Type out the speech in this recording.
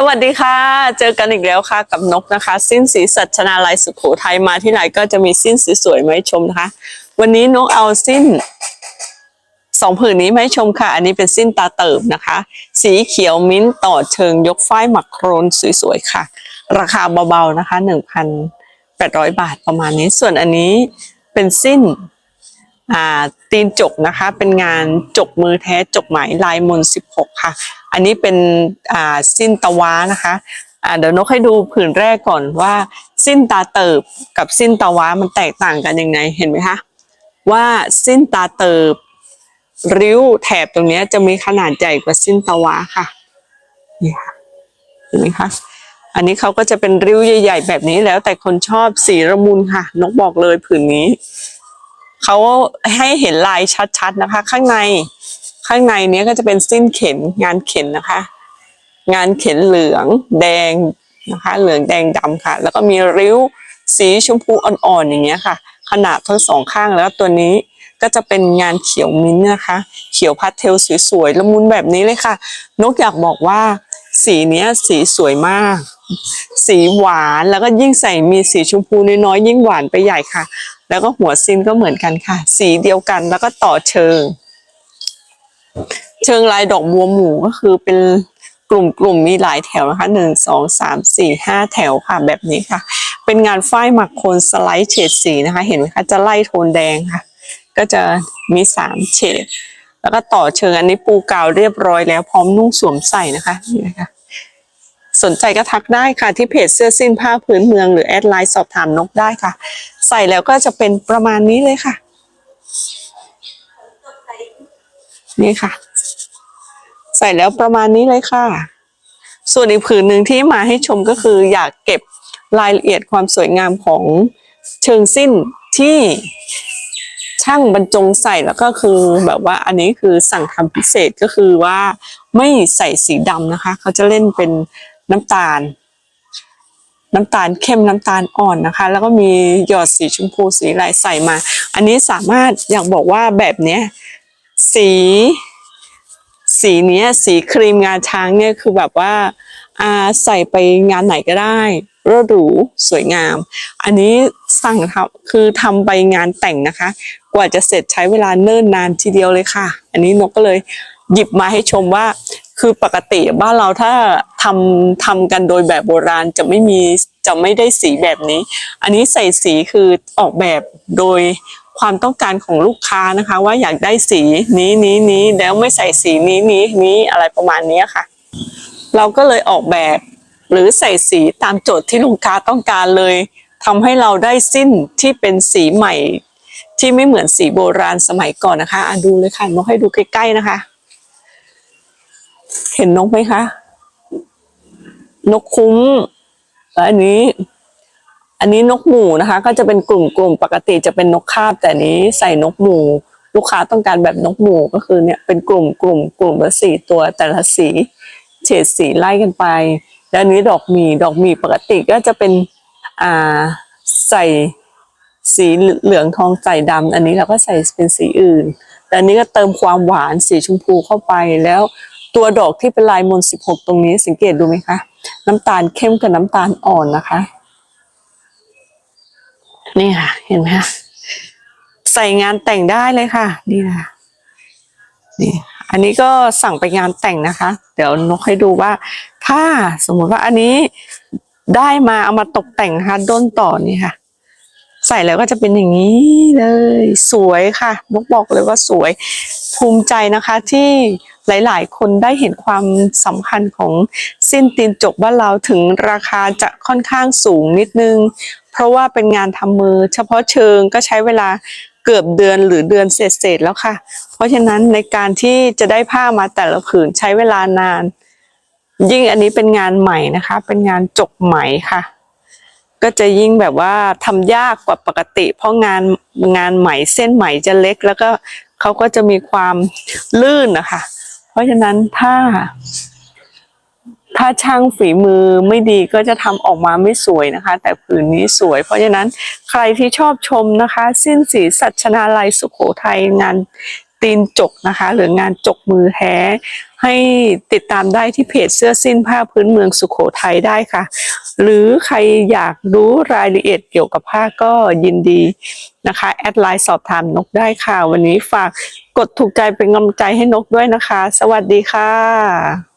สวัสดีค่ะ เจอกันอีกแล้วค่ะกับนกนะคะ สิ้นสีสัชนาลัยสุโขทัยมาที่ไหนก็จะมีสิ้นสวยๆมาให้ชมนะคะ วันนี้นกเอาสิ้นสองผืนนี้มาให้ชมค่ะ อันนี้เป็นสิ้นตาเติบนะคะ สีเขียวมิ้นท์ต่อเชิงยกฝ้ายหมักโครนสวยๆค่ะ ราคาเบาๆนะคะหนึ่งพันแปดร้อยบาทประมาณนี้ ส่วนอันนี้เป็นสิ้นอ่า ตีนจกนะคะ เป็นงานจกมือแท้จกไหมลายมนสิบหกค่ะ อันนี้เป็นสิ้นตะว้านะคะเดี๋ยวนกให้ดูผืนแรกก่อนว่า สิ้นตาเติบกับสิ้นตะว้ามันแตกต่างกันยังไงเห็นไหมคะว่าสิ้นตาเติบ ริ้วแถบตรงนี้จะมีขนาดใหญ่กว่าสิ้นตะว้าค่ะนี่ค่ะเห็นไหมคะอันนี้เขาก็จะเป็นริ้วใหญ่ ๆ แบบนี้แล้วแต่คนชอบสีระมุนค่ะ นกบอกเลยผืนนี้ เขาให้เห็นลายชัดๆนะคะ ข้างในข้างในเนี้ยก็จะเป็นสิ้นเข็นงานเข็นนะคะ งานเข็นเหลืองแดงนะคะ เหลืองแดงดำค่ะ แล้วก็มีริ้วสีชมพูอ่อนๆอย่างเงี้ยค่ะ ขนาดทั้งสองข้างแล้วตัวนี้ ก็จะเป็นงานเขียวมิ้นท์นะคะ เขียวพาสเทลสวยๆละมุนแบบนี้เลยค่ะ นกอยากบอกว่า สีเนี้ยสีสวยมาก สีหวานแล้วก็ยิ่งใส่มีสีชมพูน้อยๆยิ่งหวานไปใหญ่ค่ะ แล้วก็หัวซินก็เหมือนกันค่ะ สีเดียวกันแล้วก็ต่อเชิง เชิงลายดอกบัวหมู่ก็คือเป็นกลุ่มกลุ่มมีหลายแถวนะคะหนึ่งสองสามสี่ห้าแถวค่ะแบบนี้ค่ะ เป็นงานฝ้ายหมักโคนสไลด์เฉดสีนะคะ เห็นไหมคะจะไล่โทนแดงค่ะ ก็จะมีสามเฉดแล้วก็ต่อเชิงอันนี้ปูกาวเรียบร้อยแล้วพร้อมนุ่งสวมใส่นะคะนี่นะคะ สนใจก็ทักได้ค่ะที่เพจเสื้อสิ้นผ้าพื้นเมืองหรือแอดไลน์สอบถามนกได้ค่ะ ใส่แล้วก็จะเป็นประมาณนี้เลยค่ะ นี่ค่ะ ใส่แล้วประมาณนี้เลยค่ะ ส่วนอีกผืนหนึ่งที่มาให้ชมก็คืออยากเก็บรายละเอียดความสวยงามของเชิงสิ้นที่ ช่างบรรจงใส่แล้วก็คือแบบว่าอันนี้คือสั่งทำพิเศษก็คือว่าไม่ใส่สีดำนะคะ เขาจะเล่นเป็นน้ำตาล น้ำตาลเข้มน้ำตาลอ่อนนะคะ แล้วก็มีหยอดสีชมพูสีลายใส่มา อันนี้สามารถอยากบอกว่าแบบเนี้ยสี สีเนี้ยสีครีมงาช้างเนี่ยคือแบบว่าอ่าใส่ไปงานไหนก็ได้ รหรูสวยงาม อันนี้สั่งทำคือทำไปงานแต่งนะคะ กว่าจะเสร็จใช้เวลาเนิ่นนานทีเดียวเลยค่ะ อันนี้นกก็เลยหยิบมาให้ชมว่า คือปกติบ้านเราถ้าทำทำกันโดยแบบโบราณจะไม่มีจะไม่ได้สีแบบนี้ อันนี้ใส่สีคือออกแบบโดยความต้องการของลูกค้านะคะ ว่าอยากได้สีนี้นี้นี้แล้วไม่ใส่สีนี้นี้นี้อะไรประมาณนี้ค่ะ เราก็เลยออกแบบ หรือใส่สีตามโจทย์ที่ลูกค้าต้องการเลยทำให้เราได้สิ้นที่เป็นสีใหม่ ที่ไม่เหมือนสีโบราณสมัยก่อนนะคะอะดูเลยค่ะนกให้ดูใกล้ๆนะคะ เห็นนกไหมคะ นกคุ้มแล้วอันนี้ อันนี้นกหมู่นะคะ ก็จะเป็นกลุ่มกลุ่มปกติจะเป็นนกคาบ แต่นี้ใส่นกหมู่ลูกค้าต้องการแบบนกหมู่ก็คือเนี่ยเป็นกลุ่มกลุ่มกลุ่มละสี่ตัวแต่ละสี เฉดสีไล่กันไป แล้วอันนี้ดอกหมีดอกหมีปกติก็จะเป็นอ่าใส่สีเหลืองทองใส่ดำอันนี้เราก็ใส่เป็นสีอื่น แต่อันนี้ก็เติมความหวานสีชมพูเข้าไปแล้วตัวดอกที่เป็นลายมนสิบหกตรงนี้สังเกตดูไหมคะ น้ำตาลเข้มกับน้ำตาลอ่อนนะคะ นี่ค่ะ เห็นไหมคะใส่งานแต่งได้เลยค่ะ นี่นะคะนี่ อันนี้ก็สั่งไปงานแต่งนะคะ เดี๋ยวนกให้ดูว่า ถ้าสมมติว่าอันนี้ได้มาเอามาตกแต่งนะคะด้นต่อนี่ค่ะ ใส่แล้วก็จะเป็นอย่างนี้เลย สวยค่ะนกบอกเลยว่าสวยภูมิใจนะคะที่หลาย ๆ คนได้เห็นความสำคัญของสิ้นตีนจกบ้านเราถึงราคาจะค่อนข้างสูงนิดนึง เพราะว่าเป็นงานทำมือ เฉพาะเชิงก็ใช้เวลาเกือบเดือนหรือเดือนเศษๆแล้วค่ะ เพราะฉะนั้นในการที่จะได้ผ้ามาแต่ละผืนใช้เวลานาน ยิ่งอันนี้เป็นงานใหม่นะคะ เป็นงานจกไหมค่ะ ก็จะยิ่งแบบว่าทำยากกว่าปกติ เพราะงานงานไหมเส้นไหมจะเล็ก แล้วก็เขาก็จะมีความลื่นนะคะ เพราะฉะนั้นถ้า ถ้าช่างฝีมือไม่ดีก็จะทำออกมาไม่สวยนะคะ แต่ผืนนี้สวย เพราะฉะนั้นใครที่ชอบชมนะคะ สิ้นสีสัชนาลัยสุโขทัยงานตีนจกนะคะ หรืองานจกมือแท้ ให้ติดตามได้ที่เพจเสื้อสิ้นผ้าพื้นเมืองสุขโขทัยได้ค่ะ หรือใครอยากรู้รายละเอียดเกี่ยวกับผ้าก็ยินดีนะคะ แอดไลน์สอบถามนกได้ค่ะ วันนี้ฝากกดถูกใจเป็นกำลังใจให้นกด้วยนะคะ สวัสดีค่ะ